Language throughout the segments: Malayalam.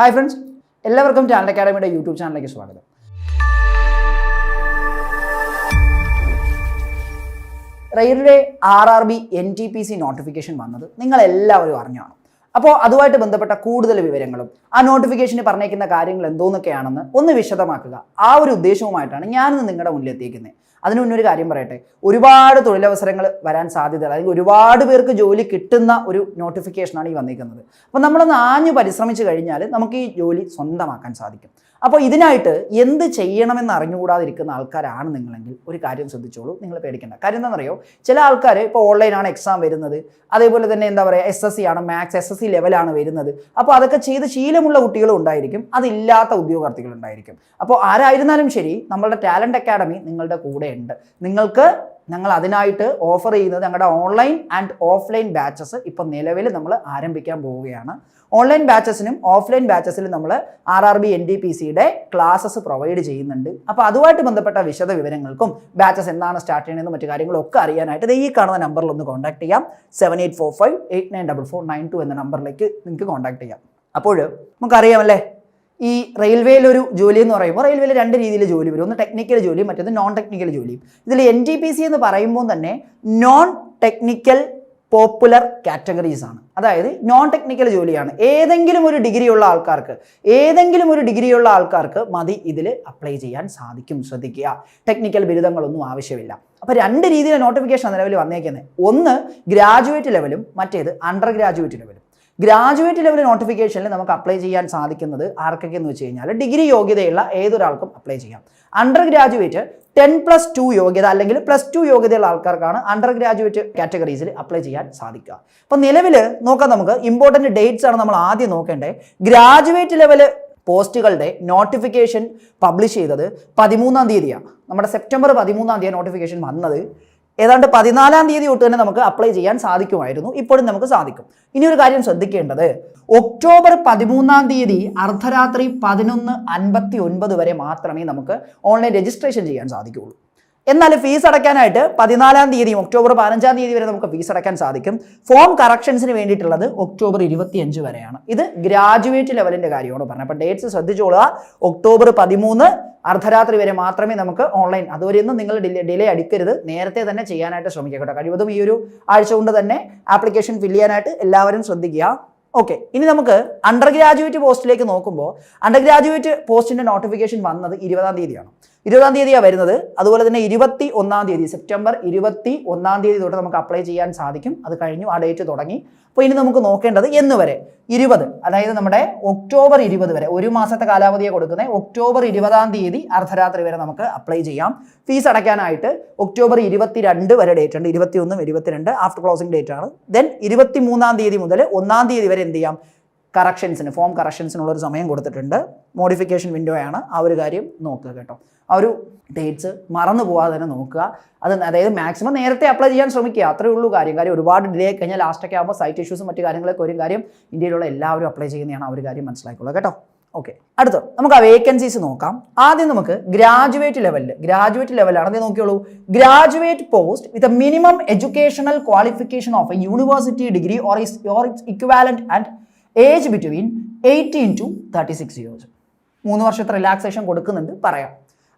ഹായ് ഫ്രണ്ട്സ് എല്ലാവർക്കും ചാനൽ അക്കാഡമിയുടെ യൂട്യൂബ് ചാനലിലേക്ക് സ്വാഗതം. Railway R R B N T P C notification വന്നത് നിങ്ങൾ എല്ലാവരും അറിഞ്ഞാണ്. അപ്പോൾ അതുമായിട്ട് ബന്ധപ്പെട്ട കൂടുതൽ വിവരങ്ങളും ആ നോട്ടിഫിക്കേഷന് പറഞ്ഞേക്കുന്ന കാര്യങ്ങൾ എന്തോന്നൊക്കെയാണെന്ന് ഒന്ന് വിശദമാക്കുക. ആ ഒരു ഉദ്ദേശവുമായിട്ടാണ് ഞാനിന്ന് നിങ്ങളുടെ മുന്നിൽ എത്തിയിരിക്കുന്നത് അതിനു മുന്നേ ഒരു കാര്യം പറയട്ടെ. ഒരുപാട് തൊഴിലവസരങ്ങൾ വരാൻ സാധ്യത അല്ലെങ്കിൽ ഒരുപാട് പേർക്ക് ജോലി കിട്ടുന്ന ഒരു നോട്ടിഫിക്കേഷനാണ് ഈ വന്നിരിക്കുന്നത്. അപ്പം നമ്മളൊന്ന് ആഞ്ഞു പരിശ്രമിച്ചു കഴിഞ്ഞാൽ നമുക്ക് ഈ ജോലി സ്വന്തമാക്കാൻ സാധിക്കും. അപ്പോൾ ഇതിനായിട്ട് എന്ത് ചെയ്യണമെന്ന് അറിഞ്ഞുകൂടാതിരിക്കുന്ന ആൾക്കാരാണ് നിങ്ങളെങ്കിൽ ഒരു കാര്യം ശ്രദ്ധിച്ചോളൂ നിങ്ങൾ പേടിക്കേണ്ട. കാര്യം എന്താണെന്നറിയോ? ചില ആൾക്കാർ ഇപ്പോൾ ഓൺലൈനാണ് എക്സാം വരുന്നത്. അതേപോലെ തന്നെ എന്താ പറയുക എസ് എസ് സി ആണ് മാത്സ് എസ് എസ് സി ലെവലാണ് വരുന്നത്. അപ്പോൾ അതൊക്കെ ചെയ്ത് ശീലമുള്ള കുട്ടികളും ഉണ്ടായിരിക്കും അതില്ലാത്ത ഉദ്യോഗാർത്ഥികളുണ്ടായിരിക്കും അപ്പോൾ ആരായിരുന്നാലും ശരി നമ്മളുടെ ടാലന്റ് അക്കാഡമി നിങ്ങളുടെ കൂടെ ഉണ്ട് നിങ്ങൾക്ക് ഞങ്ങൾ അതിനായിട്ട് ഓഫർ ചെയ്യുന്നത് ഞങ്ങളുടെ ഓൺലൈൻ ആൻഡ് ഓഫ്ലൈൻ ബാച്ചസ് ഇപ്പം നിലവിൽ നമ്മൾ ആരംഭിക്കാൻ പോവുകയാണ്. ഓൺലൈൻ ബാച്ചസിനും ഓഫ്ലൈൻ ബാച്ചസിലും നമ്മൾ R R B N D P സിയുടെ ക്ലാസ്സസ് പ്രൊവൈഡ് ചെയ്യുന്നുണ്ട്. അപ്പോൾ അതുമായിട്ട് ബന്ധപ്പെട്ട വിശദ വിവരങ്ങൾക്കും ബാച്ചസ് എന്താണ് സ്റ്റാർട്ട് ചെയ്യണമെന്നും മറ്റു കാര്യങ്ങളും ഒക്കെ അറിയാനായിട്ട് ഈ കാണുന്ന നമ്പറിൽ ഒന്ന് കോൺടാക്ട് ചെയ്യാം. Seven eight four five eight nine double four nine two എന്ന നമ്പറിലേക്ക് നിങ്ങൾക്ക് കോൺടാക്ട് ചെയ്യാം. അപ്പോൾ നമുക്കറിയാമല്ലേ ഈ റെയിൽവേയിൽ ഒരു ജോലി എന്ന് പറയുമ്പോൾ റെയിൽവേയിൽ രണ്ട് രീതിയിൽ ജോലി വരും. ഒന്ന് ടെക്നിക്കൽ ജോലിയും മറ്റൊന്ന് നോൺ ടെക്നിക്കൽ ജോലിയും. ഇതിൽ എൻ ടി പി സി എന്ന് പറയുമ്പോൾ തന്നെ നോൺ ടെക്നിക്കൽ പോപ്പുലർ കാറ്റഗറീസ് ആണ്. അതായത് നോൺ ടെക്നിക്കൽ ജോലിയാണ്. ഏതെങ്കിലും ഒരു ഡിഗ്രി ഉള്ള ആൾക്കാർക്ക് ഏതെങ്കിലും ഒരു ഡിഗ്രി ഉള്ള ആൾക്കാർക്ക് മതി ഇതിൽ അപ്ലൈ ചെയ്യാൻ സാധിക്കും. ശ്രദ്ധിക്കുക. ടെക്നിക്കൽ ബിരുദങ്ങളൊന്നും ആവശ്യമില്ല. അപ്പോൾ രണ്ട് രീതിയിലെ നോട്ടിഫിക്കേഷൻ ലെവലിൽ വന്നേക്കുന്നത്. ഒന്ന് ഗ്രാജുവേറ്റ് ലെവലും മറ്റേത് അണ്ടർ ഗ്രാജുവേറ്റ് ലെവലും ഗ്രാജുവേറ്റ് ലെവൽ നോട്ടിഫിക്കേഷനിൽ നമുക്ക് അപ്ലൈ ചെയ്യാൻ സാധിക്കുന്നത് ആർക്കൊക്കെ എന്ന് വെച്ച് കഴിഞ്ഞാൽ ഡിഗ്രി യോഗ്യതയുള്ള ഏതൊരാൾക്കും അപ്ലൈ ചെയ്യാം. Under graduate ten plus two യോഗ്യത അല്ലെങ്കിൽ പ്ലസ് ടു യോഗ്യതയുള്ള ആൾക്കാർക്കാണ് അണ്ടർ ഗ്രാജുവേറ്റ് കാറ്റഗറീസിൽ അപ്ലൈ ചെയ്യാൻ സാധിക്കുക. അപ്പോൾ നിലവിൽ നോക്കാം നമുക്ക്. ഇമ്പോർട്ടന്റ് ഡേറ്റ്സ് ആണ് നമ്മൾ ആദ്യം നോക്കേണ്ടത്. ഗ്രാജുവേറ്റ് ലെവൽ പോസ്റ്റുകളുടെ നോട്ടിഫിക്കേഷൻ പബ്ലിഷ് ചെയ്തത് പതിമൂന്നാം തീയതിയാണ്. നമ്മുടെ സെപ്റ്റംബർ പതിമൂന്നാം തീയതി നോട്ടിഫിക്കേഷൻ വന്നത്. ഏതാണ്ട് പതിനാലാം തീയതി തൊട്ട് തന്നെ നമുക്ക് അപ്ലൈ ചെയ്യാൻ സാധിക്കുമായിരുന്നു. ഇപ്പോഴും നമുക്ക് സാധിക്കും. ഇനി ഒരു കാര്യം ശ്രദ്ധിക്കേണ്ടത്. ഒക്ടോബർ പതിമൂന്നാം തീയതി അർദ്ധരാത്രി പതിനൊന്ന് അൻപത്തി ഒൻപത് വരെ മാത്രമേ നമുക്ക് ഓൺലൈൻ രജിസ്ട്രേഷൻ ചെയ്യാൻ സാധിക്കുകയുള്ളൂ. എന്നാൽ ഫീസ് അടയ്ക്കാനായിട്ട് പതിനാലാം തീയതി ഒക്ടോബർ പതിനഞ്ചാം തീയതി വരെ നമുക്ക് ഫീസ് അടയ്ക്കാൻ സാധിക്കും. ഫോം കറക്ഷൻസിന് വേണ്ടിയിട്ടുള്ളത് ഒക്ടോബർ ഇരുപത്തിയഞ്ച് വരെയാണ്. ഇത് ഗ്രാജുവേറ്റ് ലെവലിന്റെ കാര്യമാണ് പറഞ്ഞത്. അപ്പോൾ ഡേറ്റ്സ് ശ്രദ്ധിച്ചോളുക. ഒക്ടോബർ പതിമൂന്ന് അർദ്ധരാത്രി വരെ മാത്രമേ നമുക്ക് ഓൺലൈൻ അതുവരെയൊന്നും നിങ്ങൾ ഡിലേ ഡിലേ അടിക്കരുത്. നേരത്തെ തന്നെ ചെയ്യാനായിട്ട് ശ്രമിക്കുക കേട്ടോ. കഴിവതും ഈ ഒരു ആഴ്ച കൊണ്ട് തന്നെ ആപ്ലിക്കേഷൻ ഫില്ല് ചെയ്യാനായിട്ട് എല്ലാവരും ശ്രദ്ധിക്കുക. ഓക്കെ ഇനി നമുക്ക് അണ്ടർ ഗ്രാജുവേറ്റ് പോസ്റ്റിലേക്ക് നോക്കുമ്പോൾ അണ്ടർ ഗ്രാജുവേറ്റ് പോസ്റ്റിന്റെ നോട്ടിഫിക്കേഷൻ വന്നത് ഇരുപതാം തീയതിയാണ്. ഇരുപതാം തീയതിയാണ് വരുന്നത്. അതുപോലെ തന്നെ ഇരുപത്തി ഒന്നാം തീയതി സെപ്റ്റംബർ ഇരുപത്തി ഒന്നാം തീയതി തൊട്ട് നമുക്ക് അപ്ലൈ ചെയ്യാൻ സാധിക്കും. അത് കഴിഞ്ഞു ആ ഡേറ്റ് തുടങ്ങി. അപ്പോൾ ഇനി നമുക്ക് നോക്കേണ്ടത് എന്ന് വരെ. ഇരുപത് അതായത് നമ്മുടെ ഒക്ടോബർ ഇരുപത് വരെ. ഒരു മാസത്തെ കാലാവധിയെ കൊടുക്കുന്നത് ഒക്ടോബർ ഇരുപതാം തീയതി അർദ്ധരാത്രി വരെ നമുക്ക് അപ്ലൈ ചെയ്യാം. ഫീസ് അടയ്ക്കാനായിട്ട് ഒക്ടോബർ ഇരുപത്തിരണ്ട് വരെ ഡേറ്റ് ഉണ്ട്. ഇരുപത്തി ഒന്നും ഇരുപത്തിരണ്ട് ആഫ്റ്റർ ക്ലോസിംഗ് ഡേറ്റ് ആണ്. ദെൻ ഇരുപത്തി മൂന്നാം തീയതി മുതൽ ഒന്നാം തീയതി വരെ എന്ത് ചെയ്യാം? കറക്ഷൻസിന് ഫോം കറക്ഷൻസിനുള്ള ഒരു സമയം കൊടുത്തിട്ടുണ്ട്. മോഡിഫിക്കേഷൻ വിൻഡോ ആണ്. ആ ഒരു കാര്യം നോക്കുക കേട്ടോ. ആ ഒരു ഡേറ്റ്സ് മറന്നു പോകാതെ തന്നെ നോക്കുക. അത് അതായത് മാക്സിമം നേരത്തെ അപ്ലൈ ചെയ്യാൻ ശ്രമിക്കുക. അത്രേ ഉള്ളൂ കാര്യം. കാര്യം ഒരുപാട് ഡിലേ ആയി കഴിഞ്ഞാൽ ലാസ്റ്റൊക്കെ ആകുമ്പോൾ സൈറ്റ് ഇഷ്യൂസും മറ്റു കാര്യങ്ങളൊക്കെ ഒരു കാര്യം ഇന്ത്യയിലുള്ള എല്ലാവരും അപ്ലൈ ചെയ്യുന്നതാണ് ആ ഒരു കാര്യം മനസ്സിലാക്കുള്ളൂ കേട്ടോ. ഓക്കെ അടുത്ത നമുക്ക് ആ വേക്കൻസീസ് നോക്കാം. ആദ്യം നമുക്ക് ഗ്രാജുവേറ്റ് ലെവലിൽ ഗ്രാജുവേറ്റ് ലെവലാണ് നീ നോക്കിയോളൂ graduate post with a minimum educational qualification of a university degree or is your its equivalent and age between eighteen to thirty six years മൂന്ന് വർഷത്തെ റിലാക്സേഷൻ കൊടുക്കുന്നുണ്ട് പറയാം.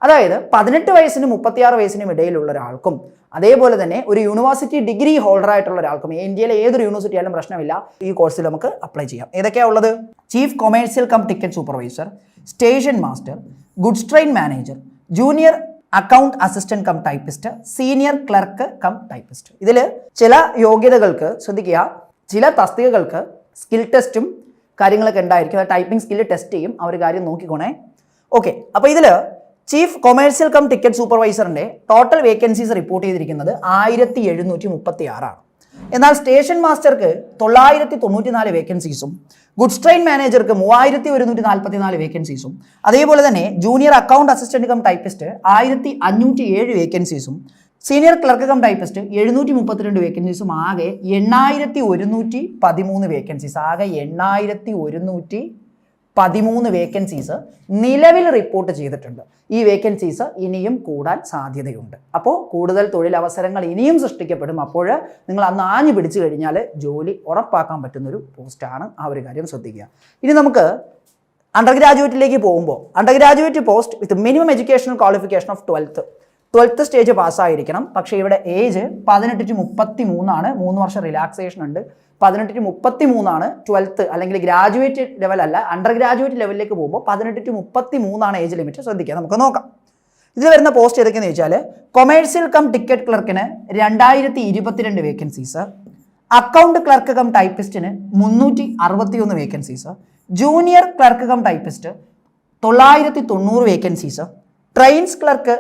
അതായത് പതിനെട്ട് വയസ്സിനും മുപ്പത്തിയാറ് വയസ്സിനും ഇടയിലുള്ള ഒരാൾക്കും അതേപോലെ തന്നെ ഒരു യൂണിവേഴ്സിറ്റി ഡിഗ്രി ഹോൾഡർ ആയിട്ടുള്ള ഒരാൾക്കും ഇന്ത്യയിലെ ഏതൊരു യൂണിവേഴ്സിറ്റി ആയാലും പ്രശ്നമില്ല ഈ കോഴ്സിൽ നമുക്ക് അപ്ലൈ ചെയ്യാം. ഏതൊക്കെയാണ് ഉള്ളത്? Chief commercial cum ticket supervisor station master goods train manager junior account assistant cum typist senior clerk cum typist ഇതിൽ ചില യോഗ്യതകൾക്ക് ശ്രദ്ധിക്കുക ചില തസ്തികകൾക്ക് സ്കിൽ ടെസ്റ്റും കാര്യങ്ങളൊക്കെ ഉണ്ടായിരിക്കും. ടൈപ്പിംഗ് സ്കില്ല് ടെസ്റ്റ് ചെയ്യും. ആ ഒരു കാര്യം നോക്കിക്കോണേ. ഓക്കെ അപ്പോൾ ഇതിൽ ചീഫ് കൊമേഴ്സ്യൽ കം ടിക്കറ്റ് സൂപ്പർവൈസറിന്റെ ടോട്ടൽ വേക്കൻസീസ് റിപ്പോർട്ട് ചെയ്തിരിക്കുന്നത് ആയിരത്തി എഴുന്നൂറ്റി മുപ്പത്തി ആറാണ് എന്നാൽ സ്റ്റേഷൻ മാസ്റ്റർക്ക് തൊള്ളായിരത്തി തൊണ്ണൂറ്റി നാല് വേക്കൻസീസും ഗുഡ്സ് ട്രെയിൻ മാനേജർക്ക് മൂവായിരത്തി ഒരുന്നൂറ്റി നാൽപ്പത്തി നാല് വേക്കൻസീസും അതേപോലെ തന്നെ junior account assistant cum typist ആയിരത്തി അഞ്ഞൂറ്റി ഏഴ് വേക്കൻസീസും സീനിയർ ക്ലർക്ക് കം ടൈപ്പിസ്റ്റ് എഴുന്നൂറ്റി മുപ്പത്തിരണ്ട് വേക്കൻസീസും ആകെ എണ്ണായിരത്തി ഒരുന്നൂറ്റി പതിമൂന്ന് വേക്കൻസീസ് ആകെ എണ്ണായിരത്തി ഒരുന്നൂറ്റി പതിമൂന്ന് വേക്കൻസീസ് നിലവിൽ റിപ്പോർട്ട് ചെയ്തിട്ടുണ്ട്. ഈ വേക്കൻസീസ് ഇനിയും കൂടാൻ സാധ്യതയുണ്ട്. അപ്പോൾ കൂടുതൽ തൊഴിലവസരങ്ങൾ ഇനിയും സൃഷ്ടിക്കപ്പെടും. അപ്പോൾ നിങ്ങൾ അന്ന് ആഞ്ഞു പിടിച്ചു കഴിഞ്ഞാൽ ജോലി ഉറപ്പാക്കാൻ പറ്റുന്നൊരു പോസ്റ്റാണ് ആ ഒരു കാര്യം ശ്രദ്ധിക്കുക. ഇനി നമുക്ക് അണ്ടർ ഗ്രാജുവേറ്റിലേക്ക് പോകുമ്പോൾ under graduate post with minimum educational qualification of twelfth twelfth stage പാസ്സായിരിക്കണം. പക്ഷേ ഇവിടെ ഏജ് പതിനെട്ട് ടു മുപ്പത്തി മൂന്നാണ് മൂന്ന് വർഷം റിലാക്സേഷൻ ഉണ്ട്. പതിനെട്ട് ടു മുപ്പത്തി മൂന്നാണ് ട്വൽത്ത് അല്ലെങ്കിൽ ഗ്രാജുവേറ്റ് ലെവൽ അല്ല അണ്ടർ ഗ്രാജുവേറ്റ് ലെവലിലേക്ക് പോകുമ്പോൾ പതിനെട്ട് ടു മുപ്പത്തി മൂന്നാണ് ഏജ് ലിമിറ്റ്. ശ്രദ്ധിക്കുക. നമുക്ക് നോക്കാം. ഇതിൽ വരുന്ന പോസ്റ്റ് ഏതൊക്കെയെന്ന് വെച്ചാൽ കൊമേഴ്സ്യൽ കം ടിക്കറ്റ് ക്ലർക്കിന് രണ്ടായിരത്തി ഇരുപത്തിരണ്ട് വേക്കൻസീസ് അക്കൗണ്ട് ക്ലർക്ക് കം ടൈപ്പിസ്റ്റിന് മുന്നൂറ്റി അറുപത്തി ഒന്ന് vacancies junior clerk cum typist തൊള്ളായിരത്തി തൊണ്ണൂറ് വേക്കൻസീസ് ട്രെയിൻസ് ക്ലർക്ക്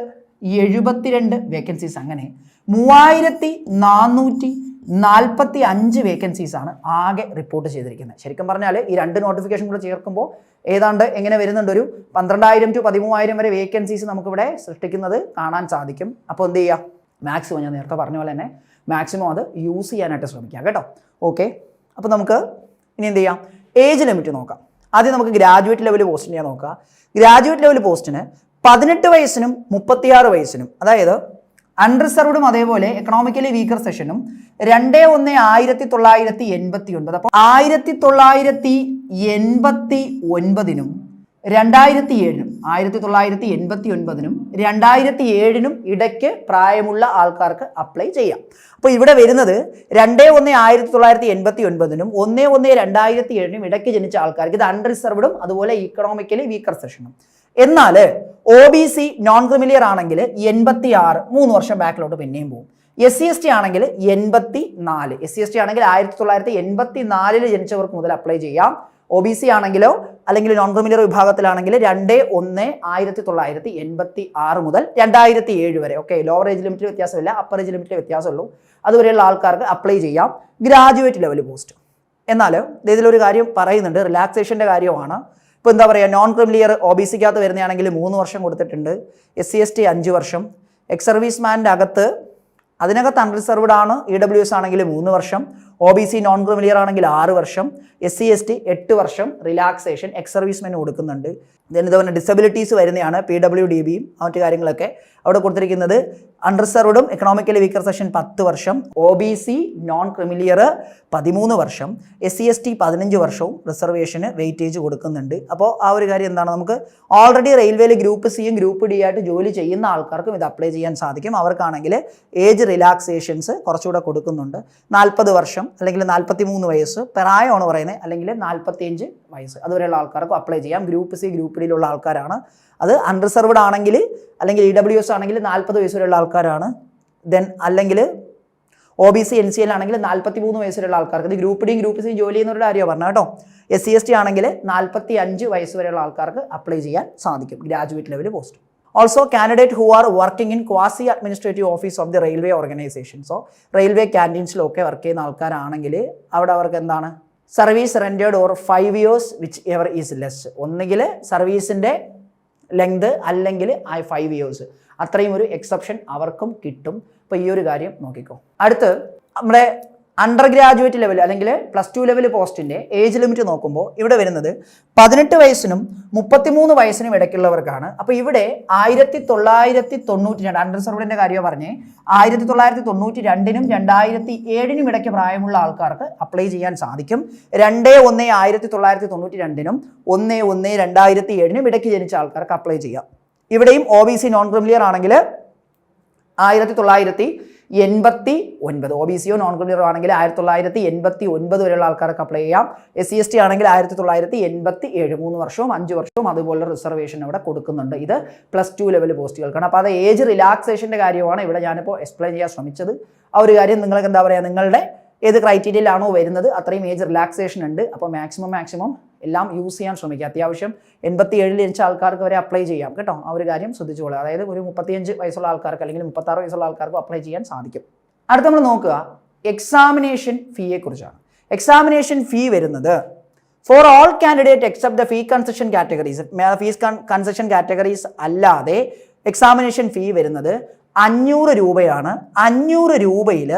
എഴുപത്തിരണ്ട് വേക്കൻസീസ് അങ്ങനെ. മൂവായിരത്തി നാനൂറ്റി നാൽപ്പത്തി അഞ്ച് വേക്കൻസീസ് ആണ് ആകെ റിപ്പോർട്ട് ചെയ്തിരിക്കുന്നത്. ശരിക്കും പറഞ്ഞാൽ ഈ രണ്ട് നോട്ടിഫിക്കേഷൻ കൂടെ ചേർക്കുമ്പോൾ ഏതാണ്ട് എങ്ങനെ വരുന്നുണ്ട് ഒരു പന്ത്രണ്ടായിരം ടു പതിമൂവായിരം വരെ വേക്കൻസീസ് നമുക്കിവിടെ സൃഷ്ടിക്കുന്നത് കാണാൻ സാധിക്കും. അപ്പോൾ എന്ത് ചെയ്യുക മാക്സിമം ഞാൻ നേരത്തെ പറഞ്ഞ പോലെ തന്നെ മാക്സിമം അത് യൂസ് ചെയ്യാനായിട്ട് ശ്രമിക്കാം കേട്ടോ. ഓക്കെ അപ്പോൾ നമുക്ക് ഇനി എന്ത് ചെയ്യാം? ഏജ് ലിമിറ്റ് നോക്കാം. ആദ്യം നമുക്ക് ഗ്രാജുവേറ്റ് ലെവൽ പോസ്റ്റിനെ ഞാൻ നോക്കാം. ഗ്രാജുവേറ്റ് ലെവൽ പോസ്റ്റിന് പതിനെട്ട് വയസ്സിനും മുപ്പത്തിയാറ് വയസ്സിനും അതായത് അൺറിസർവ്ഡും അതേപോലെ എക്കണോമിക്കലി വീക്കർ സെഷനും രണ്ട് ഒന്ന് ആയിരത്തി തൊള്ളായിരത്തി എൺപത്തി ഒൻപത് അപ്പോൾ ആയിരത്തി തൊള്ളായിരത്തി എൺപത്തി ഒൻപതിനും രണ്ടായിരത്തി ഏഴിനും ആയിരത്തി തൊള്ളായിരത്തി എൺപത്തി ഒൻപതിനും രണ്ടായിരത്തി ഏഴിനും ഇടയ്ക്ക് പ്രായമുള്ള ആൾക്കാർക്ക് അപ്ലൈ ചെയ്യാം. അപ്പോൾ ഇവിടെ വരുന്നത് രണ്ട് ഒന്ന് ആയിരത്തി തൊള്ളായിരത്തി എൺപത്തി ഒൻപതിനും ഒന്ന് ഒന്ന് രണ്ടായിരത്തി ഏഴിനും ഇടയ്ക്ക് ജനിച്ച ആൾക്കാർക്ക് ഇത് അൺറിസർവ്ഡും അതുപോലെ ഇക്കണോമിക്കലി വീക്കർ സെഷനും എന്നാൽ O B C non creamy layer ആണെങ്കിൽ എൺപത്തി ആറ് മൂന്ന് വർഷം ബാക്കിലോട്ട് പിന്നെയും പോകും എസ് സി എസ് ടി ആണെങ്കിൽ എൺപത്തി നാല് എസ് സി എസ് ടി ആണെങ്കിൽ ആയിരത്തി തൊള്ളായിരത്തി എൺപത്തി നാലിൽ ജനിച്ചവർക്ക് മുതൽ അപ്ലൈ ചെയ്യാം. ഒ ബി സി ആണെങ്കിലോ അല്ലെങ്കിൽ നോൺ ക്രിമിലിയർ വിഭാഗത്തിലാണെങ്കിൽ രണ്ട് ഒന്ന് ആയിരത്തി തൊള്ളായിരത്തി എൺപത്തി ആറ് മുതൽ രണ്ടായിരത്തി ഏഴ് വരെ ഓക്കെ ലോവർ ഏജ് ലിമിറ്റ് വ്യത്യാസമില്ല അപ്പർ ഏജ് ലിമിറ്റ് വ്യത്യാസമുള്ളൂ. അതുവരെയുള്ള ആൾക്കാർക്ക് അപ്ലൈ ചെയ്യാം. ഗ്രാജുവേറ്റ് ലെവൽ പോസ്റ്റ് എന്നാൽ ഇതിലൊരു കാര്യം പറയുന്നുണ്ട് റിലാക്സേഷന്റെ കാര്യമാണ് ഇപ്പോൾ എന്താ പറയുക non creamy layer O B സിക്കകത്ത് വരുന്നതാണെങ്കിൽ മൂന്ന് വർഷം കൊടുത്തിട്ടുണ്ട്. എസ് സി എസ് ടി അഞ്ച് വർഷം. എക്സ് സർവീസ്മാന്റെ അകത്ത് അതിനകത്ത് അൺറിസർവ്ഡ് ആണ് ഇ ഡബ്ല്യു എസ് ആണെങ്കിൽ മൂന്ന് വർഷം. O B C non creamy layer ആണെങ്കിൽ ആറ് വർഷം എസ് സി എസ് ടി എട്ട് വർഷം റിലാക്സേഷൻ എക്സ് സർവീസ്മെന് കൊടുക്കുന്നുണ്ട് ഇതുപോലെ ഡിസബിലിറ്റീസ് വരുന്നതാണ് പി ഡബ്ല്യു ഡി ബിയും മറ്റു കാര്യങ്ങളൊക്കെ അവിടെ കൊടുത്തിരിക്കുന്നത്. അൺറിസർവ്ഡും എക്കണോമിക്കലി വീക്കർ സെഷൻ പത്ത് വർഷം O B C non creamy layer പതിമൂന്ന് വർഷം എസ് സി എസ് ടി പതിനഞ്ച് വർഷവും റിസർവേഷന് വെയിറ്റേജ് കൊടുക്കുന്നുണ്ട്. അപ്പോൾ ആ ഒരു കാര്യം എന്താണ്? നമുക്ക് ഓൾറെഡി റെയിൽവേയിൽ ഗ്രൂപ്പ് സിയും ഗ്രൂപ്പ് ഡി ആയിട്ട് ജോലി ചെയ്യുന്ന ആൾക്കാർക്കും ഇത് അപ്ലൈ ചെയ്യാൻ സാധിക്കും. അവർക്കാണെങ്കിൽ ഏജ് റിലാക്സേഷൻസ് കുറച്ചുകൂടെ കൊടുക്കുന്നുണ്ട്. നാൽപ്പത് വർഷം അല്ലെങ്കിൽ നാൽപ്പത്തി മൂന്ന് വയസ്സ് പ്രായമാണ് പറയുന്നത് അല്ലെങ്കിൽ നാൽപ്പത്തിയഞ്ച് വയസ്സ്. അതുവരെയുള്ള ആൾക്കാർക്കും അപ്ലൈ ചെയ്യാം. ഗ്രൂപ്പ് സി ഗ്രൂപ്പ് ഡിയിലുള്ള ആൾക്കാരാണ്. അത് അൺറിസർവ്ഡ് ആണെങ്കിൽ അല്ലെങ്കിൽ ഇ ഡബ്ല്യു എസ് ആണെങ്കിൽ നാൽപ്പത് വയസ്സ് വരെയുള്ള ആൾക്കാരാണ്. ദെൻ അല്ലെങ്കിൽ O B C N C L ആണെങ്കിൽ നാൽപ്പത്തി മൂന്ന് വയസ്സിലുള്ള ആൾക്കാർക്ക്. ഇത് ഗ്രൂപ്പ് ഡിയും ഗ്രൂപ്പ് സിയും ജോലി ചെയ്യുന്നവരുടെ കാര്യമാണ് പറഞ്ഞത് കേട്ടോ. എസ് സി എസ് ടി ആണെങ്കിൽ നാൽപ്പത്തി അഞ്ച് വയസ്സ് വരെയുള്ള ആൾക്കാർക്ക് അപ്ലൈ ചെയ്യാൻ സാധിക്കും. Graduate level post also candidate who are working in quasi administrative office of the railway organization so railway ക്യാന്റീൻസിലൊക്കെ work ചെയ്യുന്ന ആൾക്കാരാണെങ്കിൽ അവിടെ അവർക്ക് എന്താണ്? Service rendered or five years whichever is less ഒന്നുകിൽ സർവീസിന്റെ ലെങ്ത് അല്ലെങ്കിൽ ആ ഫൈവ് ഇയേഴ്സ് അത്രയും ഒരു എക്സെപ്ഷൻ അവർക്കും കിട്ടും. അപ്പോൾ ഈ ഒരു കാര്യം നോക്കിക്കോ. അടുത്ത് നമ്മുടെ അണ്ടർ ഗ്രാജുവേറ്റ് ലെവൽ അല്ലെങ്കിൽ പ്ലസ് ടു ലെവൽ പോസ്റ്റിന്റെ ഏജ് ലിമിറ്റ് നോക്കുമ്പോൾ ഇവിടെ വരുന്നത് പതിനെട്ട് വയസ്സിനും മുപ്പത്തിമൂന്ന് വയസ്സിനും ഇടയ്ക്കുള്ളവർക്കാണ്. അപ്പോൾ ഇവിടെ ആയിരത്തി തൊള്ളായിരത്തി തൊണ്ണൂറ്റി രണ്ട് അണ്ടർ സർവീഡിന്റെ കാര്യമാണ് പറഞ്ഞേ. ആയിരത്തി തൊള്ളായിരത്തി തൊണ്ണൂറ്റി രണ്ടിനും രണ്ടായിരത്തി ഏഴിനും ഇടയ്ക്ക് പ്രായമുള്ള ആൾക്കാർക്ക് അപ്ലൈ ചെയ്യാൻ സാധിക്കും. രണ്ട് ഒന്ന് ആയിരത്തി തൊള്ളായിരത്തി തൊണ്ണൂറ്റി രണ്ടിനും ഒന്ന് ഒന്ന് രണ്ടായിരത്തി ഏഴിനും ഇടയ്ക്ക് ജനിച്ച ആൾക്കാർക്ക് അപ്ലൈ ചെയ്യാം. ഇവിടെയും O B C non creamy layer ആണെങ്കിൽ ആയിരത്തി തൊള്ളായിരത്തി എൺപത്തി ഒൻപത് ഒ ബി സിയോ നോൺ ക്രിമിനറോ ആണെങ്കിൽ ആയിരത്തി തൊള്ളായിരത്തി എൺപത്തി ഒൻപത് വരെയുള്ള ആൾക്കാർക്ക് അപ്ലൈ ചെയ്യാം. എസ് സി എസ് ടി ആണെങ്കിൽ ആയിരത്തി തൊള്ളായിരത്തി എൺപത്തി ഏഴ് മൂന്ന് വർഷവും അഞ്ച് വർഷവും അതുപോലെ റിസർവേഷൻ ഇവിടെ കൊടുക്കുന്നുണ്ട്. ഇത് പ്ലസ് ടു ലെവൽ പോസ്റ്റുകൾക്കാണ്. അപ്പോൾ അത് ഏജ് റിലാക്സേഷന്റെ കാര്യമാണ് ഇവിടെ ഞാനിപ്പോൾ എക്സ്പ്ലെയിൻ ചെയ്യാൻ ശ്രമിച്ചത്. ആ ഒരു കാര്യം നിങ്ങൾക്ക് എന്താ പറയുക നിങ്ങളുടെ ഏത് ക്രൈറ്റീരിയയിലാണോ വരുന്നത് അത്രയും ഏജ് റിലാക്സേഷൻ ഉണ്ട്. അപ്പോൾ മാക്സിമം മാക്സിമം എല്ലാം യൂസ് ചെയ്യാൻ ശ്രമിക്കുക. അത്യാവശ്യം എൺപത്തി ഏഴിൽ ജനിച്ച ആൾക്കാർക്ക് വരെ അപ്ലൈ ചെയ്യാം കേട്ടോ. ആ ഒരു കാര്യം ശ്രദ്ധിച്ചോളൂ അതായത് ഒരു മുപ്പത്തിയഞ്ച് വയസ്സുള്ള ആൾക്കാർക്ക് അല്ലെങ്കിൽ മുപ്പത്താറ് വയസ്സുള്ള ആൾക്കാർക്കും അപ്ലൈ ചെയ്യാൻ സാധിക്കും. അടുത്ത നമ്മൾ നോക്കുക. എക്സാമിനേഷൻ ഫീയെ കുറിച്ചാണ് എക്സാമിനേഷൻ ഫീ വരുന്നത് for all candidate except the fee concession categories fees concession categories അല്ലാതെ എക്സാമിനേഷൻ ഫീ വരുന്നത് അഞ്ഞൂറ് രൂപയാണ്. അഞ്ഞൂറ് രൂപയിൽ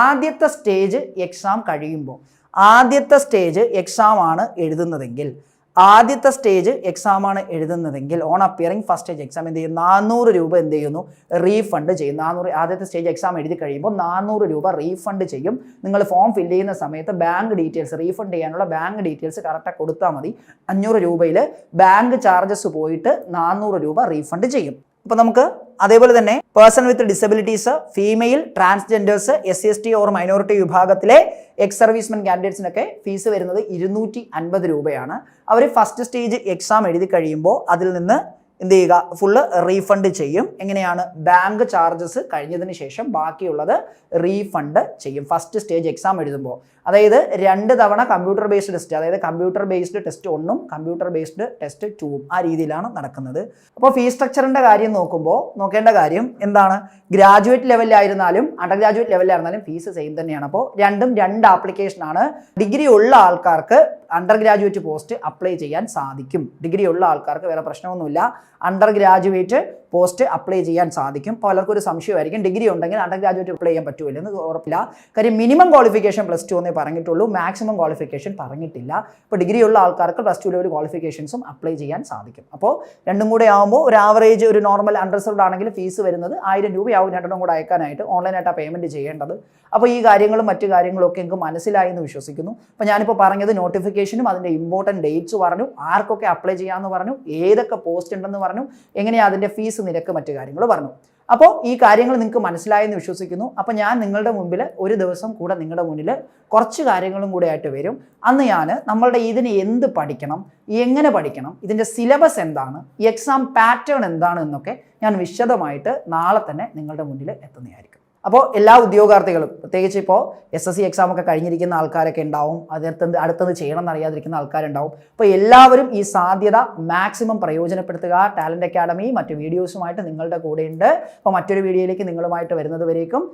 ആദ്യത്തെ സ്റ്റേജ് എക്സാം കഴിയുമ്പോൾ. ആദ്യത്തെ സ്റ്റേജ് എക്സാം ആണ് എഴുതുന്നതെങ്കിൽ ആദ്യത്തെ സ്റ്റേജ് എക്സാം ആണ് എഴുതുന്നതെങ്കിൽ on appearing first stage exam എന്ത് ചെയ്യും? നാനൂറ് രൂപ എന്ത് ചെയ്യുന്നു? റീഫണ്ട് ചെയ്യും. നാനൂറ് ആദ്യത്തെ സ്റ്റേജ് എക്സാം എഴുതി കഴിയുമ്പോൾ നാനൂറ് രൂപ റീഫണ്ട് ചെയ്യും. നിങ്ങൾ ഫോം ഫില്ല് ചെയ്യുന്ന സമയത്ത് ബാങ്ക് ഡീറ്റെയിൽസ് റീഫണ്ട് ചെയ്യാനുള്ള ബാങ്ക് ഡീറ്റെയിൽസ് കറക്റ്റായി കൊടുത്താൽ മതി. അഞ്ഞൂറ് രൂപയിൽ ബാങ്ക് ചാർജസ് പോയിട്ട് നാനൂറ് രൂപ റീഫണ്ട് ചെയ്യും. അപ്പോൾ നമുക്ക് അതേപോലെ തന്നെ person with disabilities female transgenders S C S T or minority വിഭാഗത്തിലെ എക്സ് സർവീസ്മെൻ കാൻഡിഡേറ്റ്സിനൊക്കെ ഫീസ് വരുന്നത് ഇരുന്നൂറ്റി അൻപത് രൂപയാണ്. അവർ ഫസ്റ്റ് സ്റ്റേജ് എക്സാം എഴുതി കഴിയുമ്പോൾ അതിൽ നിന്ന് എന്ത് ചെയ്യുക? ഫുള്ള് റീഫണ്ട് ചെയ്യും. എങ്ങനെയാണ്? ബാങ്ക് ചാർജസ് കഴിഞ്ഞതിന് ശേഷം ബാക്കിയുള്ളത് റീഫണ്ട് ചെയ്യും. ഫസ്റ്റ് സ്റ്റേജ് എക്സാം എഴുതുമ്പോൾ. അതായത് രണ്ട് തവണ കമ്പ്യൂട്ടർ ബേസ്ഡ് ടെസ്റ്റ് അതായത് കമ്പ്യൂട്ടർ ബേസ്ഡ് ടെസ്റ്റ് ഒന്നും കമ്പ്യൂട്ടർ ബേസ്ഡ് ടെസ്റ്റ് ടൂവും ആ രീതിയിലാണ് നടക്കുന്നത്. അപ്പോൾ ഫീസ് സ്ട്രക്ചറിന്റെ കാര്യം നോക്കുമ്പോൾ നോക്കേണ്ട കാര്യം എന്താണ്? ഗ്രാജുവേറ്റ് ലെവലിലായിരുന്നാലും അണ്ടർ ഗ്രാജുവേറ്റ് ലെവലിലായിരുന്നാലും ഫീസ് സെയിം തന്നെയാണ്. അപ്പോൾ രണ്ടും രണ്ട് ആപ്ലിക്കേഷനാണ് ഡിഗ്രി ഉള്ള ആൾക്കാർക്ക് അണ്ടർ ഗ്രാജുവേറ്റ് പോസ്റ്റ് അപ്ലൈ ചെയ്യാൻ സാധിക്കും. ഡിഗ്രി ഉള്ള ആൾക്കാർക്ക് വേറെ പ്രശ്നമൊന്നുമില്ല. അണ്ടർ ഗ്രാജുവേറ്റ് പോസ്റ്റ് അപ്ലൈ ചെയ്യാൻ സാധിക്കും. പലർക്കും ഒരു സംശയമായിരിക്കും. ഡിഗ്രി ഉണ്ടെങ്കിൽ അണ്ടർ ഗ്രാജുവേറ്റ് അപ്ലൈ ചെയ്യാൻ പറ്റുമല്ലോ എന്ന് ഉറപ്പില്ല. കാര്യം മിനിമം ക്വാളിഫിക്കേഷൻ പ്ലസ് ടു എന്നേ പറഞ്ഞിട്ടുള്ളൂ. മാക്സിമം ക്വാളിഫിക്കേഷൻ പറഞ്ഞിട്ടില്ല. ഇപ്പോൾ ഡിഗ്രി ഉള്ള ആൾക്കാർക്ക് പ്ലസ് ടുവിലെ ഒരു ക്വാളിഫിക്കേഷൻസും അപ്ലൈ ചെയ്യാൻ സാധിക്കും. അപ്പോൾ രണ്ടും കൂടെ ആകുമ്പോൾ ഒരു ആവറേജ് ഒരു നോർമൽ അൺറിസർവ്ഡ് ആണെങ്കിൽ ഫീസ് വരുന്നത് ആയിരം രൂപയാവും രണ്ടെണ്ണം കൂടെ അയക്കാനായിട്ട്. ഓൺലൈനായിട്ട് പേയ്മെന്റ് ചെയ്യേണ്ടത്. അപ്പോൾ ഈ കാര്യങ്ങളും മറ്റു കാര്യങ്ങളും ഒക്കെ എനിക്ക് മനസ്സിലായി എന്ന് വിശ്വസിക്കുന്നു. അപ്പോൾ ഞാനിപ്പോൾ പറഞ്ഞത് നോട്ടിഫിക്കേഷനും അതിന്റെ ഇമ്പോർട്ടന്റ് ഡേറ്റ്സ് പറഞ്ഞു. ആർക്കൊക്കെ അപ്ലൈ ചെയ്യാമെന്ന് പറഞ്ഞു. ഏതൊക്കെ പോസ്റ്റ് ഉണ്ടെന്ന് പറഞ്ഞു. എങ്ങനെയാണ് അതിന്റെ ഫീസ് നിരക്ക് മറ്റു കാര്യങ്ങൾ പറഞ്ഞു. അപ്പോൾ ഈ കാര്യങ്ങൾ നിങ്ങൾക്ക് മനസ്സിലായെന്ന് വിശ്വസിക്കുന്നു. അപ്പോൾ ഞാൻ നിങ്ങളുടെ മുമ്പിൽ ഒരു ദിവസം കൂടെ നിങ്ങളുടെ മുന്നിൽ കുറച്ച് കാര്യങ്ങളും കൂടെ ആയിട്ട് വരും. അന്ന് ഞാൻ നമ്മളുടെ ഇതിന് എന്ത് പഠിക്കണം എങ്ങനെ പഠിക്കണം ഇതിന്റെ സിലബസ് എന്താണ് എക്സാം പാറ്റേൺ എന്താണ് എന്നൊക്കെ ഞാൻ വിശദമായിട്ട് നാളെ തന്നെ നിങ്ങളുടെ മുന്നിൽ എത്തുന്നതായിരിക്കും. അപ്പോൾ എല്ലാ ഉദ്യോഗാർത്ഥികളും പ്രത്യേകിച്ച് ഇപ്പോൾ എസ് എസ് സി എക്സാം ഒക്കെ കഴിഞ്ഞിരിക്കുന്ന ആൾക്കാരൊക്കെ ഉണ്ടാവും. അടുത്തത് അടുത്തത് ചെയ്യണം എന്നറിയാതിരിക്കുന്ന ആൾക്കാരുണ്ടാവും. അപ്പോൾ എല്ലാവരും ഈ സാധ്യത മാക്സിമം പ്രയോജനപ്പെടുത്തുക. ടാലന്റ് അക്കാഡമി മറ്റു വീഡിയോസുമായിട്ട് നിങ്ങളുടെ കൂടെയുണ്ട്. അപ്പോൾ മറ്റൊരു വീഡിയോയിലേക്ക് നിങ്ങളുമായിട്ട് വരുന്നത് വരേക്കും.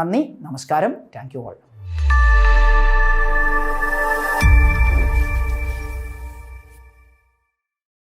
നന്ദി നമസ്കാരം. Thank you all